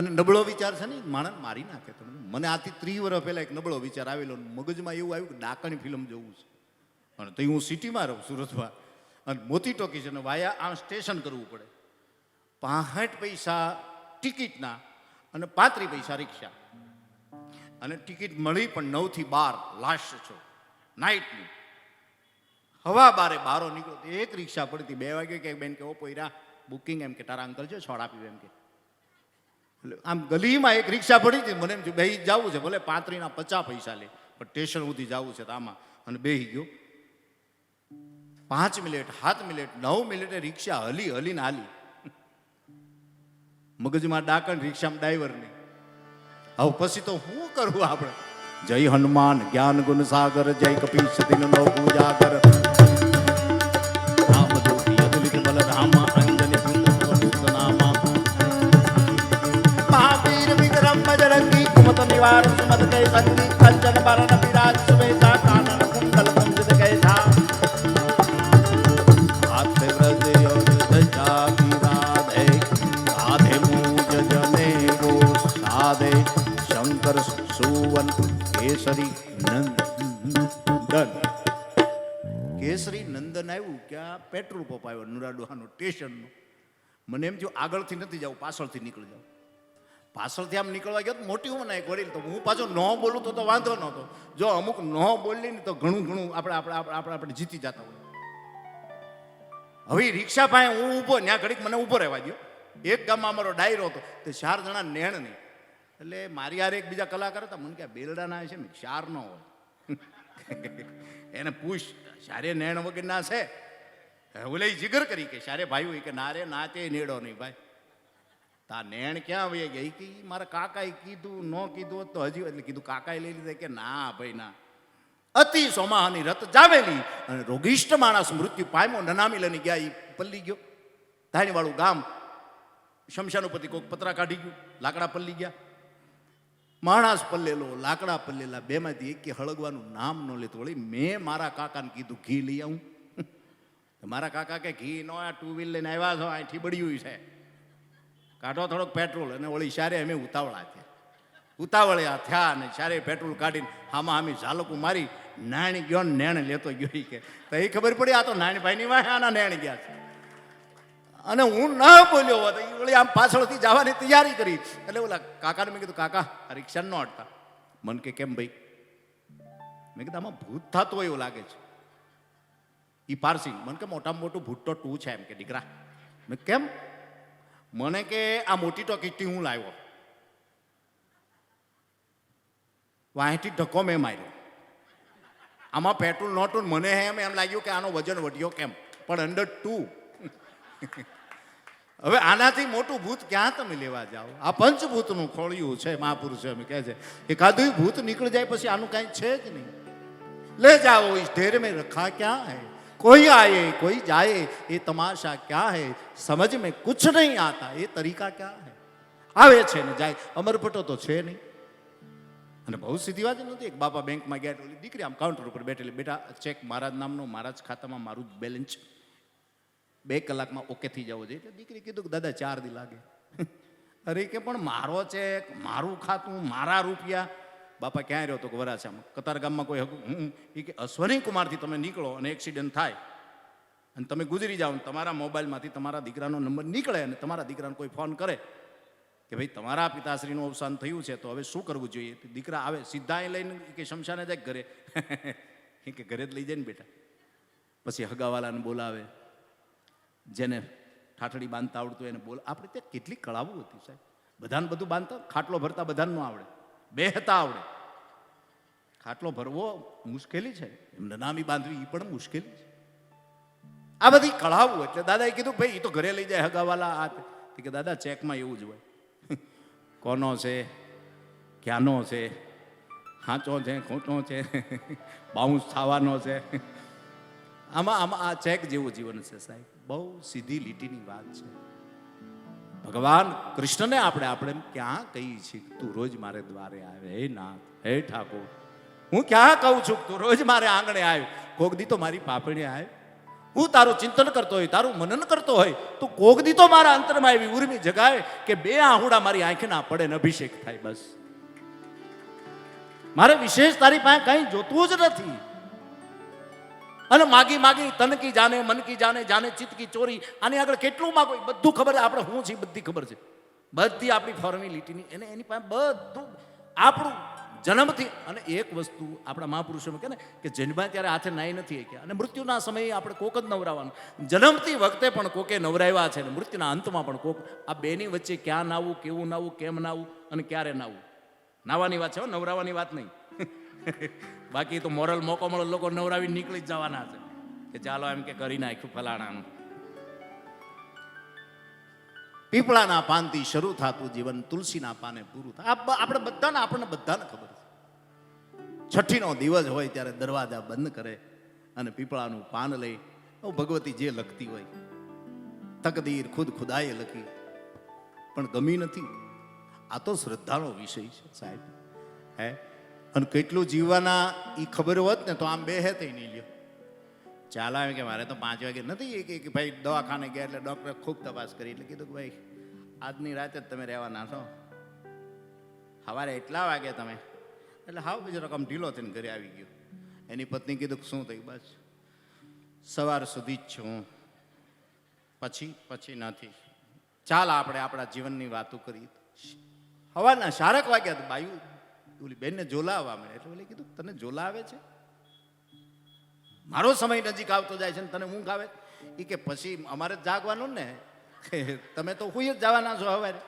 અને નબળો વિચાર છે ને માણસ મારી નાખે તમને મને આથી ત્રી વર્ષ પહેલાં એક નબળો વિચાર આવેલો મગજમાં એવું આવ્યું કે ડાકણી ફિલ્મ જોવું છે. અને તો હું સિટીમાં રહું સુરતમાં. અને મોતી ટોકી છે ને વાયા આ સ્ટેશન કરવું પડે. પાંસઠ પૈસા ટિકિટના અને પાંત્રીસ પૈસા રિક્ષા. અને ટિકિટ મળી પણ નવથી બાર લાસ્ટ છો. નાઇટની હવા બારે બારો નીકળો એક રિક્ષા પડતી. બે વાગે કે બેન કે, ઓ પોઈરા બુકિંગ એમ કે, તારા અંકલ છે, છોડ આપ્યું એમ કે એટલે આમ ગલીમાં એક રિક્ષા પડી હતી. મને એમ બે જવું છે. ભલે પાંત્રીના પચાસ પૈસા લે, પણ સ્ટેશન સુધી જવું છે તો આમાં અને બેહી ગયો. પાંચ મિનિટ, સાત મિનિટ, નવ મિનિટે રિક્ષા હલી હલીને હાલી. મગજમાં ડાકણ, રિક્ષામાં ડ્રાઈવરની હવે પછી તો શું કરવું આપણે? જય હનુમાન, જ્ઞાન ગુણ સાગર, જય કપીશ દિન નો પૂજાગર કુમત सुमत સુમત કે સંગી बरन विराज વિરાજ कानन કાનન कुंजित કૈસા હાથ વ્રજ યોગ ધજા વિરાધે રાધે મૂજ જને ગો સાધે શંકર સુવન કેસરી નંદન કેસરી નંદન આવ્યું કે આ પેટ્રોલ પંપ આવ્યો નુરાડોહાનું સ્ટેશનનું. મને એમ થયું આગળથી નથી જવું પાછળથી નીકળી જાઉં. પાછળથી આમ નીકળવા ગયો મોટી ઉંમરના વડીલ. તો હું પાછો ન બોલું તો વાંધો નહોતો. જો અમુક ન બોલી ને તો ઘણું ઘણું આપણે આપણે આપણે આપણે જીતી જતા હોય. હવે રિક્ષા ભાઈ હું ઊભો, ત્યાં ઘડીક મને ઊભો રહેવા દો એક ગામમાં અમારો ડાયરો હતો. તે ચાર જણા નેણ નહીં. એટલે મારી યાર એક બીજા કલાકાર હતા. મને કે બેલડાના છે ને ચાર ન હોય. એને પૂછ સારે નેણ વગરના છે? ઓલે ઈ જીગર કરી કે સારે ભાઈ હોય કે, ના રે, ના તે નેડો નહીં ભાઈ. તા નેણ ક્યાં વહી ગઈ? કે, મારા કાકાએ કીધું, ન કીધું તો હજી એટલે કીધું, કાકાએ લઈ લીધે કે ના ભાઈ, ના. અતિ સોમાહાની રત જાવેલી અને રોગિષ્ટ માણસ મૃત્યુ પામ્યો, નનામી લઈને ગયા એ પલ્લી ગયો. ધાણીવાળું ગામ, શમશાનુપતિ કોઈક પતરા કાઢી ગયું, લાકડા પલ્લી ગયા. માણસ પલ્લેલો, લાકડા પલ્લેલા, બેમાંથી એક હળગવાનું નામ ન લેતો વળી મેં મારા કાકાને કીધું, ઘી લઈ આવું. મારા કાકા કે ઘી નો આ ટુ વ્હીલ લઈને આવ્યા છો, અહીંથી બળ્યું છે. કાઢો થોડોક પેટ્રોલ અને વળી સારે અમે ઉતાવળા થયા. ઉતાવળ્યા થયા અને સારે પેટ્રોલ કાઢીને આમાં આમી ઝાલકું મારી નાણી ગયો ને નેણ લેતો ગયો કે, તો એ ખબર પડી આ તો નાણીભાઈની વાહે આના નેણ ગયા છે. અને હું ના બોલ્યો હોત એ વળી આમ પાછળથી જવાની તૈયારી કરી. એટલે ઓલા કાકાને મેં કીધું, કાકા રિક્ષા ન અટતા મન કે, કેમ ભાઈ? મેં કીધું, આમાં ભૂત થતું હોય એવું લાગે છે. એ પારસી, મને કે, મોટામાં મોટું તો ટુ છે. એમ કે, દીકરા. મેં કેમ? મને કે આ મોટી ટોકીટી હું લાવ્યો. વાંહેથી ધક્કો મેં માર્યો. આમાં પેટ્રોલ નહોતું મને એમ એમ લાગ્યું કે આનો વજન વધ્યો કેમ? પણ અંડર ટુ હવે આનાથી મોટું ભૂત ક્યાં તમે લેવા જાઓ? આ પંચભૂતનું ખોળ્યું છે, મહાપુરુષો એમ કહે છે. એકાદું ભૂત નીકળી જાય પછી આનું કાંઈ છે જ નહીં. લે જાઓ ઇસ ઢેર મેં રખા ક્યાં હે? कोई आए कोई जाए ये तमाशा क्या है समझ में कुछ नहीं आता ये तरीका क्या है આવે છે ને જાય અમરપટો તો છે નહીં અને બહુ સીધી વાત નથી એક બાપા બેંકમાં ગયા એટલે ઓલી દીકરી આમ કાઉન્ટર ઉપર બેઠેલી બેટા ચેક મારા જ નામનો મારા જ ખાતામાં મારું જ બેલેન્સ બે કલાકમાં ઓકે થઈ જવો જોઈએ એટલે દીકરી કીધું કે દાદા ચાર દી લાગે અરે કે પણ મારો ચેક મારું ખાતું મારા રૂપિયા બાપા ક્યાં રહ્યો તો કે વરાછામાં? કતાર ગામમાં કોઈ હું એ કે અશ્વની કુમારથી તમે નીકળો અને એક્સિડન્ટ થાય. અને તમે ગુજરી જાઓ તમારા મોબાઈલમાંથી તમારા દીકરાનો નંબર નીકળે અને તમારા દીકરાને કોઈ ફોન કરે કે ભાઈ, તમારા પિતાશ્રીનું અવસાન થયું છે, તો હવે શું કરવું જોઈએ? દીકરા આવે, સીધા એ લઈને કે શમશાને જાય ઘરે. એ કે ઘરે જ લઈ જાય ને બેટા. પછી હગાવાલાને બોલાવે. જેને ઠાઠડી બાંધતા આવડતું એને બોલ આપણે ત્યાં કેટલી કળાવું હતી સાહેબ. બધાને બધું બાંધતા ખાટલો ભરતા બધાને ન આવડે. બેહતા આવડે. ખાટલો ભરવો મુશ્કેલી છે. એમને નામી બાંધવી એ પણ મુશ્કેલી છે. આ બધી કળાવું એટલે દાદાએ કીધું, ભાઈ એ તો ઘરે લઈ જાય હગાવાલા આ. તે." તે કે, દાદા, ચેકમાં એવું જ હોય. કોનો છે? ક્યાંનો છે? સાચો છે, ખોટો છે? બાઉન્સ થવાનો છે? આમાં આમાં આ ચેક જેવું જીવન છે સાહેબ. બહુ સીધી લીટીની વાત છે. ભગવાન કૃષ્ણને આપણે આપણે ક્યાં કહી છીએ તું રોજ મારે દ્વારે આવે? હે નાથ, હે ઠાકોર, હું ક્યાં કહું છું તું રોજ મારે આંગણે આવે? કોક દી તો મારી પાપણી આવે. હું તારું ચિંતન કરતો હોય, તારું મનન કરતો હોય, તો કોક દી તો મારા અંતરમાં એવી ઉર્મી જગાવે કે બે આહુડા મારી આંખે ના પડે ને અભિષેક થાય બસ. મારે વિશેષ તારી પાસે કંઈ જોતું જ નથી. અને માગી માગી તન કી જાને, મન કી જાને જાને ચિત્ત કી ચોરી. આની આગળ કેટલું માગો બધું ખબર છે, આપણે હું છે બધી ખબર છે. બધી આપણી ફોર્મેલિટીની એને એની પાસે બધું આપણું જન્મથી અને એક વસ્તુ આપણા મહાપુરુષો કહે ને કે જન્મ્યા ત્યારે હાથે નાઈ નથી કે અને મૃત્યુના સમયે આપણે કોક જ નવરાવાનું. જન્મતી વખતે પણ કોકે નવરાવ્યા છે ને મૃત્યુના અંતમાં પણ કોક આ બેની વચ્ચે ક્યાં નાવું, કેવું નાવું, કેમ નાવું અને ક્યારે નાવું. નાવાની વાત છે હો, નવરાવાની વાત નહીં. બાકી તો મોરલ મોકો મળે, લોકો નવરાવી નીકળી જ જવાના છે. કે ચાલો એમ કે કરી નાખ્યું ફલાણાનું. પીપળાના પાનથી શરૂ થતું જીવન, તુલસીના પાને પૂરું થાય આપણે બધાને, આપણને બધાને ખબર છે. છઠ્ઠીનો દિવસ હોય ત્યારે દરવાજા બંધ કરે અને પીપળાનું પાન લઈ ભગવતી જે લખતી હોય, તકદીર ખુદ ખુદાએ લખી. પણ ગમી નથી. આ તો શ્રદ્ધાનો વિષય છે સાહેબ. હે? અને કેટલું જીવવાના એ ખબર હોત ને તો આમ બે હે નહીં લ્યો ચાલ આવે કે મારે તો પાંચ વાગે નથી કે ભાઈ દવાખાને ગયા એટલે ડૉક્ટરે ખૂબ તપાસ કરી એટલે કીધું કે ભાઈ, આજની રાતે જ તમે રહેવાના છો. સવારે એટલા વાગે તમે. એટલે હાવ બીજો રકમ ઢીલો થઈને ઘરે આવી ગયો. એની પત્ની કીધું કે શું થયું બસ? સવાર સુધી જ છું. પછી પછી નથી. ચાલ આપણે આપણા જીવનની વાતો કરી હવાના શારક વાગ્યા તો બાયુ. ઓલી બેનને જોલા આવવા મળે. એટલે ઓલી કીધું, તને જોલા આવે છે? મારો સમય નજીક આવતો જાય છે ને તને ઊંઘ આવે? એ કે, પછી અમારે જાગવાનું ને. તમે તો હુઈ જ જવાના છો હવે